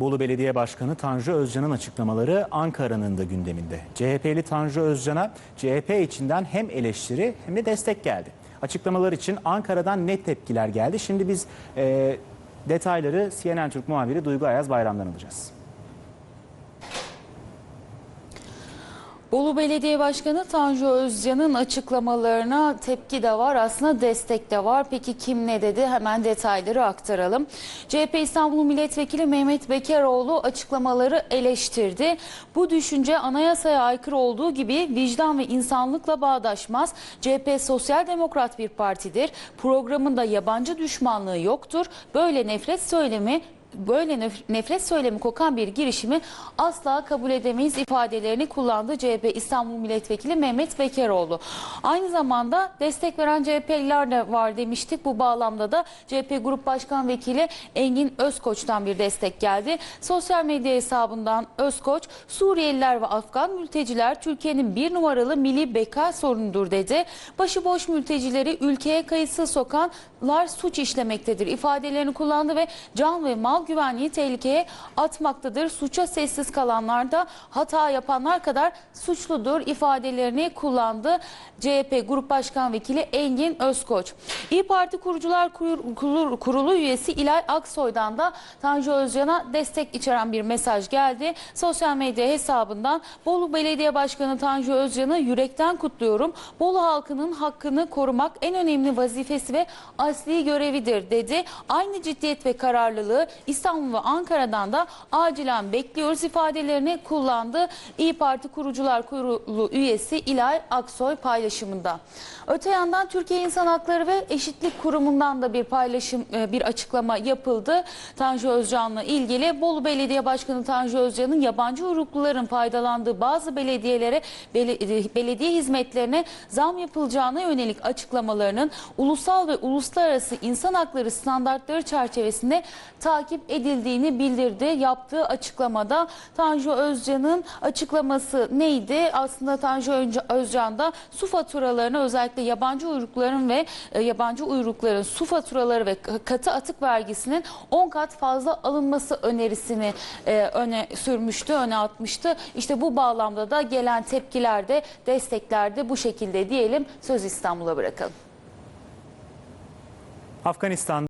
Bolu Belediye Başkanı Tanju Özcan'ın açıklamaları Ankara'nın da gündeminde. CHP'li Tanju Özcan'a CHP içinden hem eleştiri hem de destek geldi. Açıklamalar için Ankara'dan net tepkiler geldi. Şimdi biz e, detayları CNN Türk muhabiri Duygu Ayaz Bayram'dan alacağız. Bolu Belediye Başkanı Tanju Özcan'ın açıklamalarına tepki de var aslında destek de var. Peki kim ne dedi hemen detayları aktaralım. CHP İstanbul Milletvekili Mehmet Bekeroğlu açıklamaları eleştirdi. Bu düşünce anayasaya aykırı olduğu gibi vicdan ve insanlıkla bağdaşmaz. CHP sosyal demokrat bir partidir. Programında yabancı düşmanlığı yoktur. Böyle nefret söylemi böyle nef- nefret söylemi kokan bir girişimi asla kabul edemeyiz ifadelerini kullandı CHP İstanbul Milletvekili Mehmet Bekeroğlu. Aynı zamanda destek veren CHP'liler de var demiştik. Bu bağlamda da CHP Grup Başkan Vekili Engin Özkoç'tan bir destek geldi. Sosyal medya hesabından Özkoç, Suriyeliler ve Afgan mülteciler Türkiye'nin bir numaralı milli beka sorunudur dedi. Başıboş mültecileri ülkeye kayıtsız sokanlar suç işlemektedir ifadelerini kullandı ve can ve mal güvenliği tehlikeye atmaktadır. Suça sessiz kalanlar da hata yapanlar kadar suçludur ifadelerini kullandı. CHP Grup Başkan Vekili Engin Özkoç. İyi Parti Kurucular Kur- Kurulu, Kurulu üyesi İlay Aksoy'dan da Tanju Özcan'a destek içeren bir mesaj geldi. Sosyal medya hesabından Bolu Belediye Başkanı Tanju Özcan'ı yürekten kutluyorum. Bolu halkının hakkını korumak en önemli vazifesi ve asli görevidir dedi. Aynı ciddiyet ve kararlılığı İstanbul ve Ankara'dan da acilen bekliyoruz ifadelerini kullandı. İyi Parti Kurucular Kurulu üyesi İlay Aksoy paylaşımında. Öte yandan Türkiye İnsan Hakları ve Eşitlik Kurumu'ndan da bir paylaşım e, bir açıklama yapıldı. Tanju Özcan'la ilgili Bolu Belediye Başkanı Tanju Özcan'ın yabancı uyrukluların faydalandığı bazı belediyelere bele- e, belediye hizmetlerine zam yapılacağına yönelik açıklamalarının ulusal ve uluslararası insan hakları standartları çerçevesinde takip edildiğini bildirdi. Yaptığı açıklamada Tanju Özcan'ın açıklaması neydi? Aslında Tanju Özcan da su faturalarını özellikle yabancı uyrukların ve e, yabancı uyrukların su faturaları ve katı atık vergisinin 10 kat fazla alınması önerisini e, öne sürmüştü, öne atmıştı. İşte bu bağlamda da gelen tepkiler de destekler de bu şekilde diyelim. Söz İstanbul'a bırakalım. Afganistan